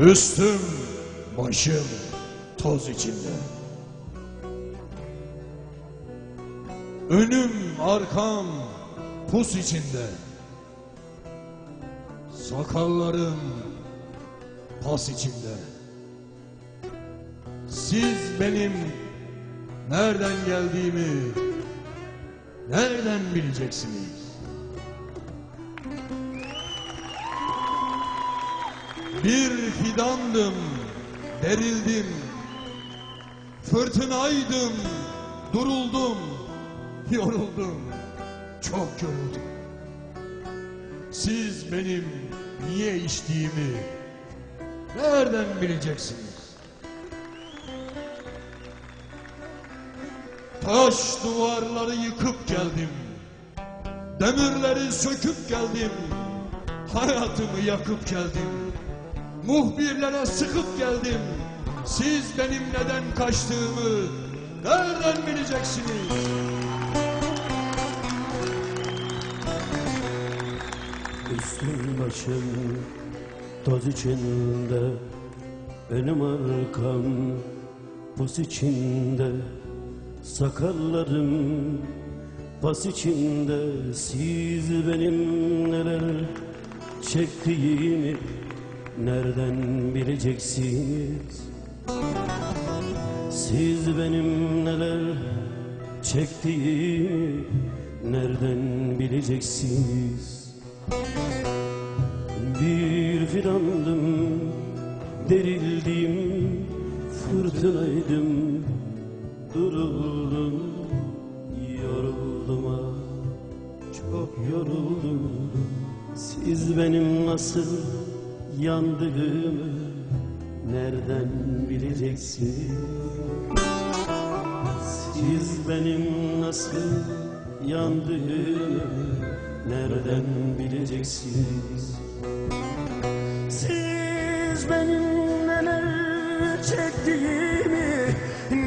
Üstüm, başım toz içinde. Önüm, arkam pus içinde. Sakallarım pas içinde. Siz benim nereden geldiğimi nereden bileceksiniz? Bir fidandım, derildim. Fırtınaydım, duruldum, yoruldum, çok yoruldum. Siz benim niye içtiğimi nereden bileceksiniz? Taş duvarları yıkıp geldim. Demirleri söküp geldim. Hayatımı yakıp geldim. Muhbirlere sıkıp geldim. Siz benim neden kaçtığımı nereden bileceksiniz? Üstüm başım toz içinde Önüm arkam pus içinde Sakallarım pas içinde Siz benim neler çektiğimi Nereden bileceksiniz? Siz benim neler çektiğimi Nereden bileceksiniz? Bir fidandım, derildim, fırtınaydım, duruldum, yoruldum ah, çok yoruldum. Siz benim nasıl yandığımı nereden bileceksiniz? Siz benim nasıl yandığımı nereden bileceksiniz? Siz benim neler çektiğimi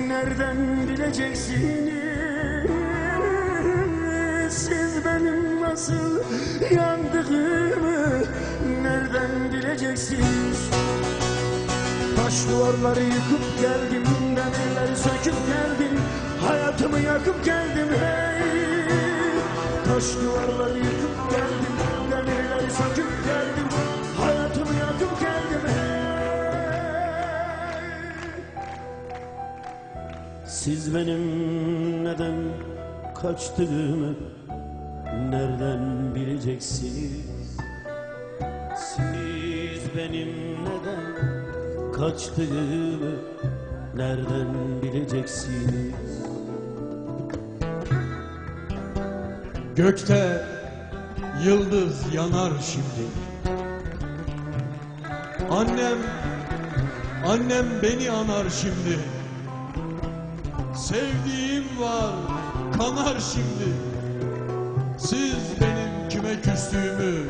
nereden bileceksiniz? Siz benim nasıl yandığımı nereden bileceksiniz? Taş duvarları yıkıp geldim, demirleri söküp geldim, hayatımı yakıp geldim hey. Taş duvarları yıkıp geldim, demirleri söküp geldim, hayatımı yakıp geldim hey. Siz benim neden kaçtığımı nereden bileceksiniz? Siz benim neden kaçtığımı nereden bileceksiniz? Gökte yıldız yanar şimdi. Annem, annem beni anar şimdi. Sevdiğim var, kanar şimdi. Siz benim kime küstüğümü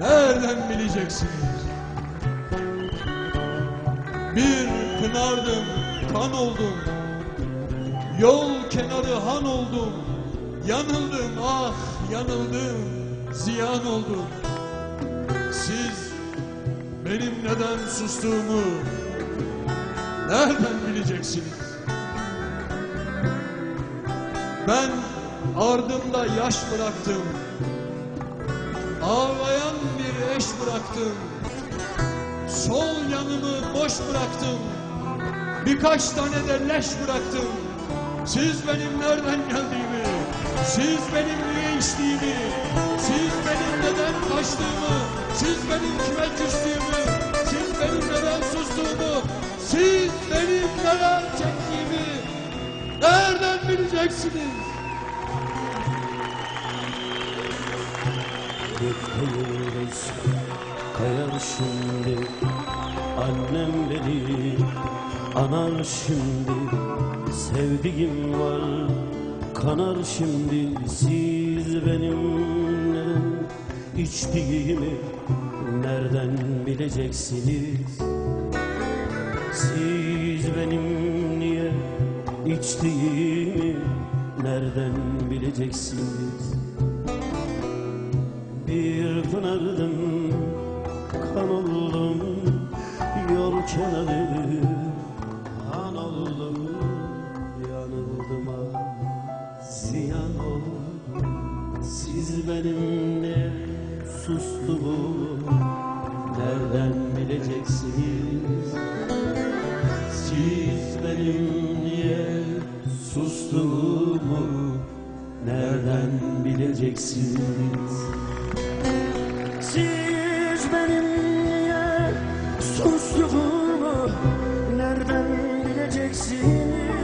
nereden bileceksiniz? Bir pınardım, kan oldum. Yol kenarı han oldum. Yanıldım ah yanıldım. Ziyan oldum. Siz benim neden sustuğumu nereden bileceksiniz? Ben ardımda yaş bıraktım. Ağlayan bir eş bıraktım. Sol yanımı boş bıraktım. Birkaç tane de leş bıraktım. Siz benim nereden geldiğimi, siz benim niye içtiğimi, siz benim neden kaçtığımı, siz benim kime küstüğümü, siz benim neden sustuğumu, siz benim neler çektiğimi nereden bileceksiniz? Yıldız kayar şimdi Annem beni anar şimdi Sevdiğim var kanar şimdi Siz benim neden içtiğimi nereden bileceksiniz? Siz benim niye içtiğimi nereden bileceksiniz? Bir pınardım, kan oldum, yol kenarı benimle sustuğumu nereden bileceksiniz? Siz benim niye sustuğumu nereden bileceksiniz? Siz benim niye sustuğumu nereden bileceksiniz?